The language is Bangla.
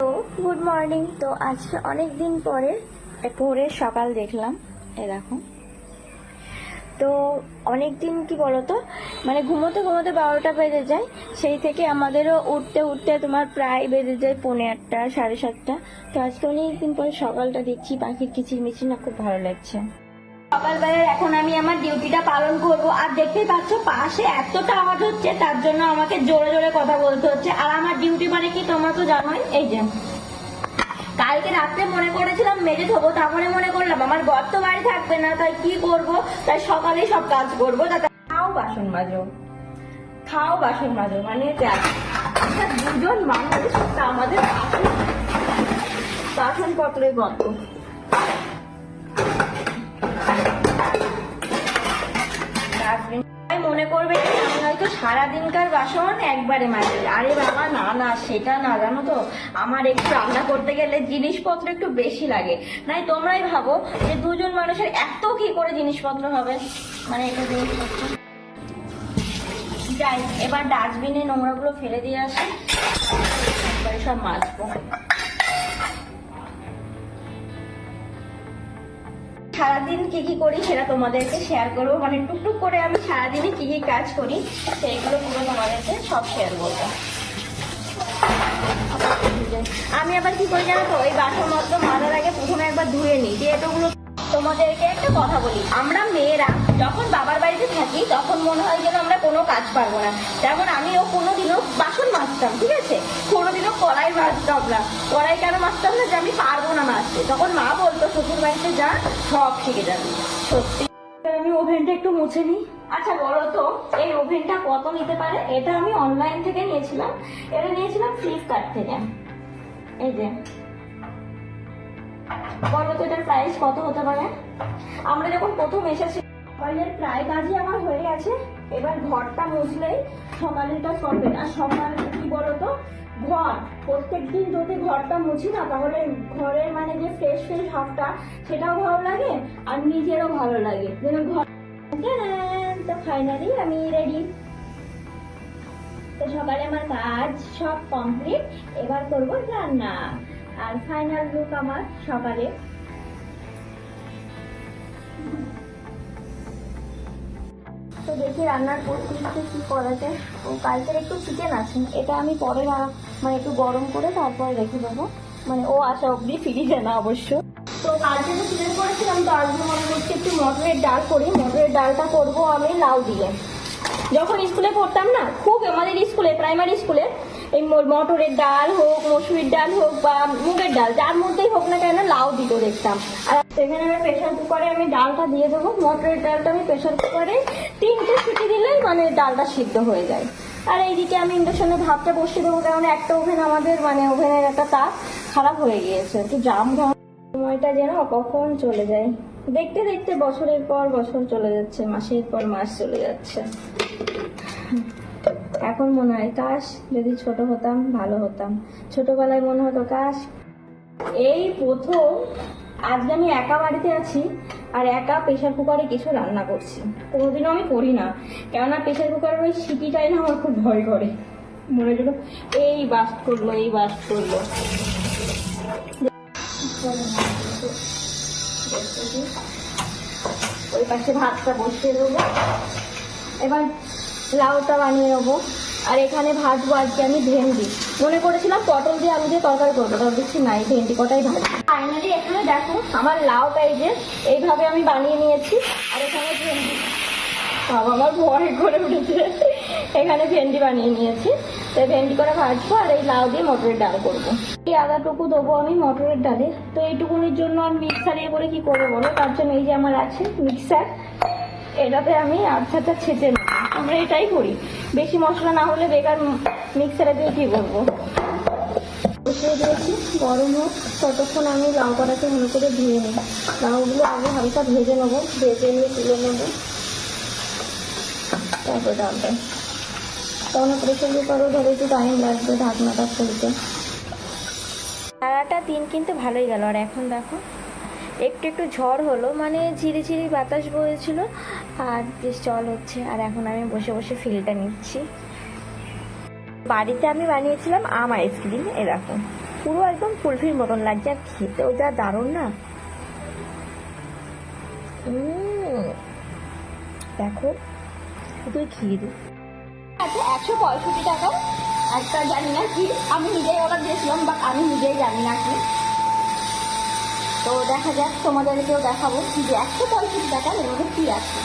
তো গুড মর্নিং তো আজকে অনেক দিন পরে ভোরের সকাল দেখলাম, এ দেখো। তো অনেক দিন কি বলতো মানে ঘুমোতে ঘুমোতে বারোটা বেজে যায়, সেই থেকে আমাদেরও উঠতে উঠতে তোমার প্রায় বেজে যায় পৌনে আটটা, সাড়ে সাতটা। তো আজকে অনেক দিন পরে সকালটা দেখছি, পাখির কিচিরমিচির না খুব ভালো লাগছে। সকালবেলার এখন আমি আমার ডিউটিটা পালন করব। আর দেখতেই পাচ্ছ, পাশে এতটা আওয়াজ হচ্ছে, তার জন্য আমাকে জোরে জোরে কথা বলতে হচ্ছে। আর আমার ডিউটি মানে কি তোমরা তো জানোই? এই যে, কালকে রাত্রে মনে করেছিলাম মেজে থবো তারপরে মনে করলাম, আমার বর তো বাড়ি থাকবে না, তাই কি করব? তাই সকালেই সব কাজ করব, তাতে খাও বাসন মাজো। খাও বাসন মাজো মানে দুজন মানুষ আমাদের বাসন বাসনপত্রের গল্প তাই মনে করবে আমি হয়তো সারাদিনকার বাসন একবারে মাজি আরে বাবা, না না, সেটা না, জানো তো? আমার একটু রান্না করতে গেলে জিনিসপত্র একটু বেশি লাগে। নাই, তোমরাই ভাবো যে, দুজন মানুষের এত কি করে জিনিসপত্র হবে? মানে এটা জিনিসপত্র যাই, এবার ডাস্টবিনে নোংরাগুলো ফেলে দিয়ে আসি। সব মাজবো। সারাদিন কি কি করি সেটা তোমাদেরকে শেয়ার করব। মানে টুকটুক করে আমি সারাদিনে কি কি কাজ করি, সেইগুলো পুরো তোমাদেরকে সব শেয়ার করব। আমি আবার কি করি জানো তো, ওই বাসন মতো মাথার আগে প্রথমে একবার ধুয়ে নিই যে এতগুলো তোমাদেরকে একটা কথা বলি। আমরা মেয়েরা যখন বাবার বাড়িতে থাকি, তখন মনে হয় যেন আমরা কোনো কাজ পারব না। যেমন আমিও কোনোদিনও বাসন মাজতাম, ঠিক আছে? কোনোদিনও কড়াই মাজতাম না। কড়াই কেন মাজতাম না যে আমি পারব না মাজতে? তখন মা বলতো, শ্বশুর বাড়িতে যা, সব শিখে যাবি। সত্যি। আমি ওভেনটা একটু মুছে নিই। আচ্ছা বলো তো, এই ওভেনটা কত নিতে পারে? এটা আমি অনলাইন থেকে নিয়েছিলাম। এটা নিয়েছিলাম ফ্লিপকার্ট থেকে। এই যে। বলো তো এটার প্রাইস কত হতে পারে? আমরা যখন প্রথম এসেছি সকালের প্রায় কাজই আমার হয়ে গেছে। এবার ঘরটা মুছলেই সকালেরটা সরবে। আর সকাল কি বলতো? ঘর, প্রত্যেকদিন যদি ঘরটা মুছি না, তাহলে ঘরের মানে যে ফ্রেশ ফ্রেশ ভাবটা সেটাও ভালো লাগে আর নিজেরও ভালো লাগে। যেন ঘর! তো ফাইনালি আমি রেডি তো সকালে আমার কাজ সব কমপ্লিট এবার করব রান্না। আর ফাইনাল লুক আমার সকালে। তো দেখি রান্নার পদ্ধতিতে কি করা যায়। ও কালকের একটু চিকেন আছে, এটা আমি পরে মানে একটু গরম করে তারপর রেখে দেবো। মানে ও আসা অবধি ফিরিয়ে না অবশ্য। তো কালকে তো চিকেন করেছিলাম, তো আজকে মনে করছি একটু মটরের ডাল করি। মটরের ডালটা করব আমি লাউ দিয়ে। যখন স্কুলে পড়তাম না, খুব আমাদের স্কুলে প্রাইমারি স্কুলে এই মটরের ডাল হোক, মসুরির ডাল হোক বা মুগের ডাল, যার মধ্যেই হোক না কেন লাউ দিত দেখতাম। আর সেখানে আমি প্রেশার কুকারে আমি ডালটা দিয়ে দেবো। মটরের ডালটা আমি প্রেশার কুকারে তিনটে সিটি দিলেই মানে ডালটা সিদ্ধ হয়ে যায়। আর এইদিকে আমি ইন্ডাকশনে ভাতটা বসিয়ে দেবো, কারণ একটা ওভেন আমাদের মানে ওভেনের একটা তাপ খারাপ হয়ে গিয়েছে। একটু জাম সময়টা যেন কখন চলে যায়। দেখতে দেখতে বছরের পর বছর চলে যাচ্ছে, মাসের পর মাস চলে যাচ্ছে। এখন মনে হয়, কাশ, যদি ছোট হতাম, ভালো হতাম। ছোটবেলায় মনে হতো, কাশ, এই প্রথম, আজকে আমি একা বাড়িতে আছি আর একা প্রেশার কুকারে কিছু রান্না করছি। কোনোদিনও আমি করি না। কেননা প্রেশার কুকারের ওই সিটিটাই না আমার খুব ভয় করে। মনে হলো, এই বাস করল, এই বাস করল। ওই পাশে ভাতটা বসিয়ে দেবো। এবার লাউটা বানিয়ে নেব। আর এখানে ভাজবো আজকে আমি ভেন্ডি। মনে করেছিলাম পটল দিয়ে আমি দিয়ে তরকারি করব তার দেখছি নাই, ভেন্ডি কটাই ভাজি। ফাইনালি এখানে দেখো, আমার লাউটা এই যে এইভাবে আমি বানিয়ে নিয়েছি। আর এখানে ভেন্ডি। বাবা, আমার ভয় করে উঠেছে। এখানে ভেন্ডি বানিয়ে নিয়েছি। তো ভেন্ডি করে ভাজবো আর এই লাউ দিয়ে মটরের ডাল করব। এই আদাটুকু দেবো আমি মটরের ডালে। তো এইটুকুনির জন্য আর মিক্সারে করে কি করব বলো? তার জন্য এই যে আমার আছে মিক্সার এটাতে আমি আচ্ছাটা ছেঁচে নেব। আমরা এটাই করি। বেশি মশলা না হলে বেকার মিক্সারে দিয়ে কি বসিয়ে দিয়েছি। গরম হোক, ততক্ষণ আমি লাউ কড়াকে ভালো করে ধুয়ে নিই। লাউগুলো আগে হালকা ভেজে নেব, ভেজে নিয়ে তুলে নেব। তারপর ডালটা। তখন প্রেশার কুকারও ধরে, একটু টাইম লাগবে ঢাকনাটা খুলতে। সারাটা দিন কিন্তু ভালোই গেল। আর এখন দেখো একটু একটু ঝড় হলো মানে ঝিরি ঝিরি বাতাস বয়েছিল আর বেশ জল হচ্ছে, আর এখন আমি বসে বসে ফিলটা নিচ্ছি। বাড়িতে আমি বানিয়েছিলাম আম আইসক্রিম এরকম পুরো একদম কুলফির মতন লাগছে, আর খেতেও যা দারুণ না। দেখো, শুধুই ক্ষীর। আচ্ছা একশো পঁয়ষট্টি টাকা একটা জানি না কি, আমি নিজেই অর্ডার দিয়েছিলাম বাট আমি নিজেই জানি না কি। তো দেখা যাক তোমাদেরকেও দেখাবো যে একশো পঁয়ত্রিশ টাকা এর মধ্যে কী আছে।